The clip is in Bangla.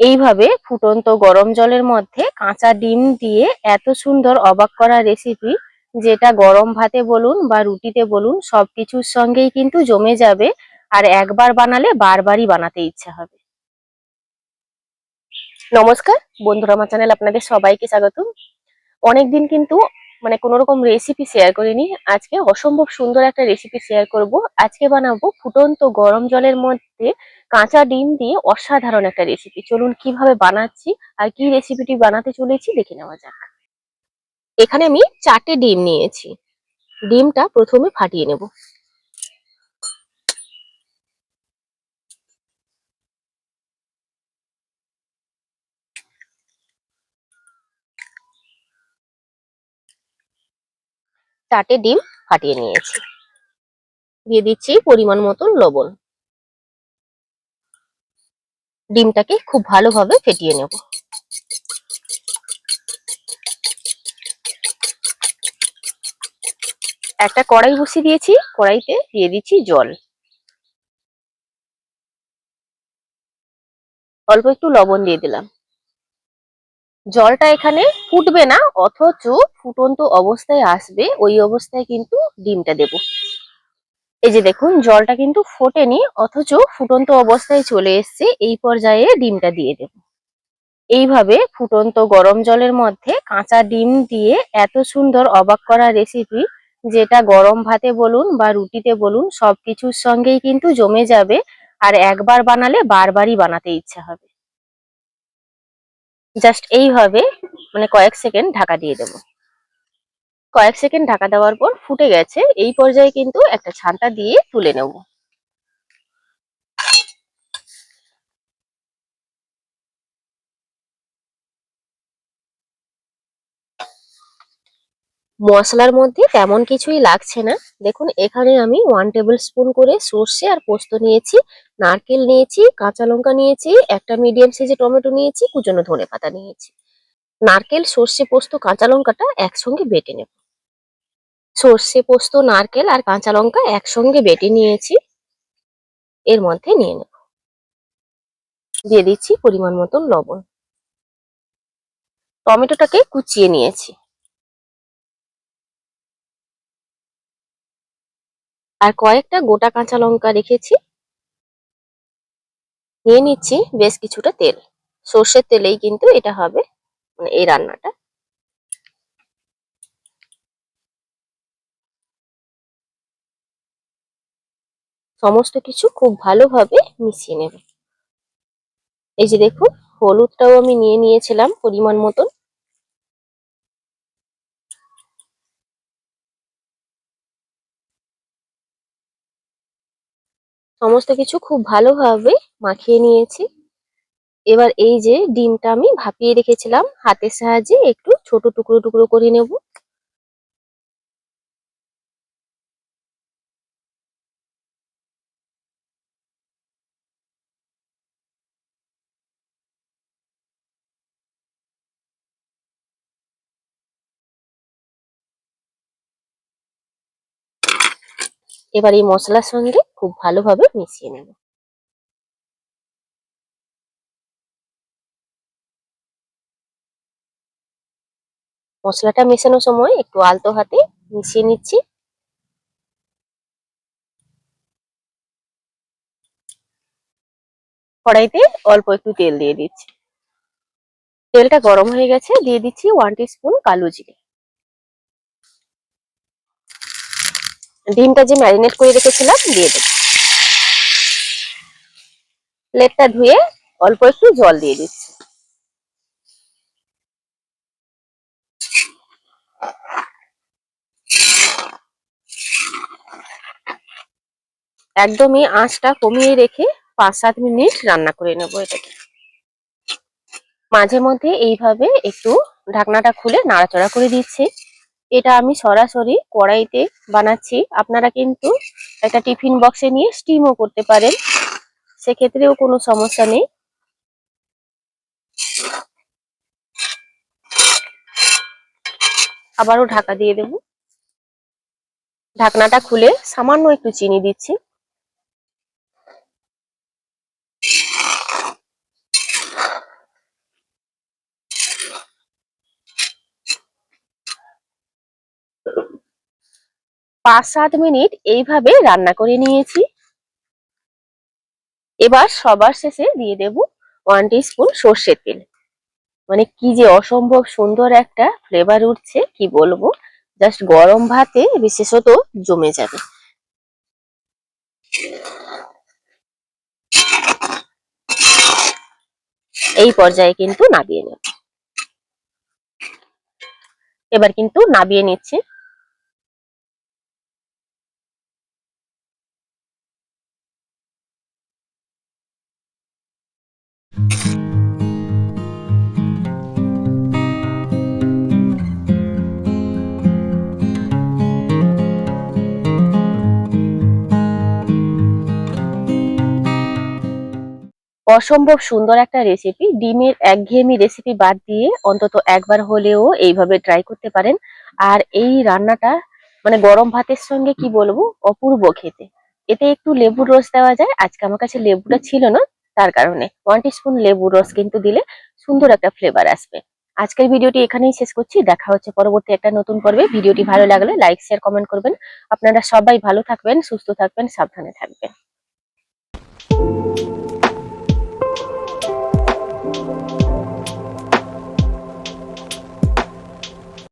এইভাবে ফুটন্ত গরম জলের মধ্যে কাঁচা ডিম দিয়ে এত সুন্দর অবাক করা রেসিপি যেটা গরম ভাতে বলুন বা রুটিতে বলুন, সবকিছুর সঙ্গেই কিন্তু জমে যাবে আর একবার বানালে বারবারই বানাতে ইচ্ছা হবে। নমস্কার, বন্ধুরা আমার চ্যানেল আপনাদের সবাইকে স্বাগতম। অনেকদিন কিন্তু মানে কোনো রকম রেসিপি শেয়ার করিনি। আজকে অসম্ভব সুন্দর একটা রেসিপি শেয়ার করব। আজকে বানাবো ফুটন্ত গরম জলের মধ্যে কাঁচা ডিম দিয়ে অসাধারণ একটা রেসিপি চলুন কীভাবে বানাচ্ছি আর কি রেসিপিটি বানাতে চলেছি দেখে নেওয়া যাক। এখানে আমি চারটে ডিম নিয়েছি। ডিমটা প্রথমে ফাটিয়ে নেব। চারটে ডিম ফাটিয়ে নিয়েছি। দিয়ে দিচ্ছি পরিমাণ মতন লবণ। ডিমটাকে খুব ভালোভাবে ফেটিয়ে নেব। একটা কড়াই বসিয়ে দিয়েছি, কড়াইতে দিয়ে দিচ্ছি জল। অল্প একটু লবণ দিয়ে দিলাম। জলটা এখানে ফুটবে না, অথচ ফুটন্ত অবস্থায় আসবে, ওই অবস্থায় কিন্তু ডিমটা দেব। এই যে দেখুন, জলটা কিন্তু ফোটেনি, অথচ ফুটন্ত অবস্থায় চলে এসছে, এই পর্যায়ে ডিমটা দিয়ে দেব। এইভাবে ফুটন্ত গরম জলের মধ্যে কাঁচা ডিম দিয়ে এত সুন্দর অবাক করা রেসিপি যেটা গরম ভাতে বলুন বা রুটিতে বলুন, সবকিছুর সঙ্গেই কিন্তু জমে যাবে, আর একবার বানালে বারবারই বানাতে ইচ্ছা হবে। জাস্ট এইভাবে মানে কয়েক সেকেন্ড ঢাকা দিয়ে দেব। কয়েক সেকেন্ড ঢাকা দেওয়ার পর ফুটে গেছে, এই পর্যায়ে কিন্তু একটা ছানটা দিয়ে তুলে নেব। মশলার মধ্যে তেমন কিছুই লাগছে না। দেখুন, এখানে আমি ওয়ান টেবিল স্পুন করে সর্ষে আর পোস্ত নিয়েছি, নারকেল নিয়েছি, কাঁচা লঙ্কা নিয়েছি, একটা মিডিয়াম সাইজে টমেটো নিয়েছি, কুচনো ধনে পাতা নিয়েছি। নারকেল, সর্ষে, পোস্ত, কাঁচা লঙ্কাটা একসঙ্গে বেটে নেব। সর্ষে, পোস্ত, নারকেল আর কাঁচা লঙ্কা একসঙ্গে বেটে নিয়েছি। এর মধ্যে নিয়ে নেব। দিয়ে দিচ্ছি পরিমাণ মতন লবণ। টমেটোটাকে কুচিয়ে নিয়েছি। আর কয়েকটা গোটা কাঁচা লঙ্কা রেখেছি। নিয়ে নিচ্ছি বেশ কিছুটা তেল। সর্ষের তেলেই কিন্তু এটা হবে মানে এই রান্নাটা। সমস্ত কিছু খুব ভালোভাবে মিশিয়ে নেব। এই যে দেখুন, হলুদটাও আমি নিয়ে নিয়েছিলাম পরিমাণ মতন। সমস্ত কিছু খুব ভালোভাবে মাখিয়ে নিয়েছি। এবার এই যে ডিমটা আমি ভাপিয়ে রেখেছিলাম, হাতের সাহায্যে একটু ছোট টুকরো টুকরো করে নেব। এবার এই মশলার সঙ্গে খুব ভালোভাবে মিশিয়ে নেব। মশলাটা মেশানোর সময় একটু আলতো হাতে মিশিয়ে নিচ্ছি। কড়াইতে অল্প একটু তেল দিয়ে দিচ্ছি। তেলটা গরম হয়ে গেছে, দিয়ে দিচ্ছি ওয়ান স্পুন কালো জিরে। ডিমটা যে ম্যারিনেট করে রেখেছিলাম, দিয়ে দেব প্লেটটা ধুয়ে অল্প একটু জল দিয়ে দিচ্ছি। একদমই আঁচটা কমিয়ে রেখে পাঁচ সাত মিনিট রান্না করে নেব এটাকে। মাঝে মধ্যে এইভাবে একটু ঢাকনাটা খুলে নাড়াচাড়া করে দিচ্ছি। এটা আমি সরাসরি কড়াইতে বানাচ্ছি। আপনারা কিন্তু একটা টিফিন বক্সে নিয়ে স্টিমও করতে পারেন। সেক্ষেত্রেও কোনো সমস্যা নেই। আবারও ঢাকা দিয়ে দেব। ঢাকনাটা খুলে সামান্য একটু চিনি দিচ্ছি। পাঁচ সাত মিনিট এইভাবে রান্না করে নিয়েছি। এবার সবার শেষে দিয়ে দেব ওয়ান স্পুন সর্ষের তেল। মানে কি যে অসম্ভব সুন্দর একটা ফ্লেভার উঠছে, কি বলব? জাস্ট গরম ভাতে বিশেষত জমে যাবে। এই পর্যায়ে কিন্তু নাবিয়ে নেব। এবার কিন্তু নাবিয়ে নিচ্ছি। অসম্ভব সুন্দর একটা রেসিপি ডিমের একঘেয়েমি রেসিপি বাদ দিয়ে অন্তত একবার হলেও এইভাবে ট্রাই করতে পারেন। আর এই রান্নাটা মানে গরম ভাতের সঙ্গে কি বলব? অপূর্ব খেতে। এতে একটু লেবুর রস দেওয়া যায়। আজকে আমার কাছে লেবুটা ছিল না, তার কারণে। ওয়ান স্পুন লেবুর রস কিন্তু দিলে সুন্দর একটা ফ্লেভার আসবে। আজকের ভিডিওটি এখানেই শেষ করছি। দেখা হচ্ছে পরবর্তী একটা নতুন পর্বে। ভিডিওটি ভালো লাগলে লাইক শেয়ার কমেন্ট করবেন। আপনারা সবাই ভালো থাকবেন, সুস্থ থাকবেন, সাবধানে থাকবেন।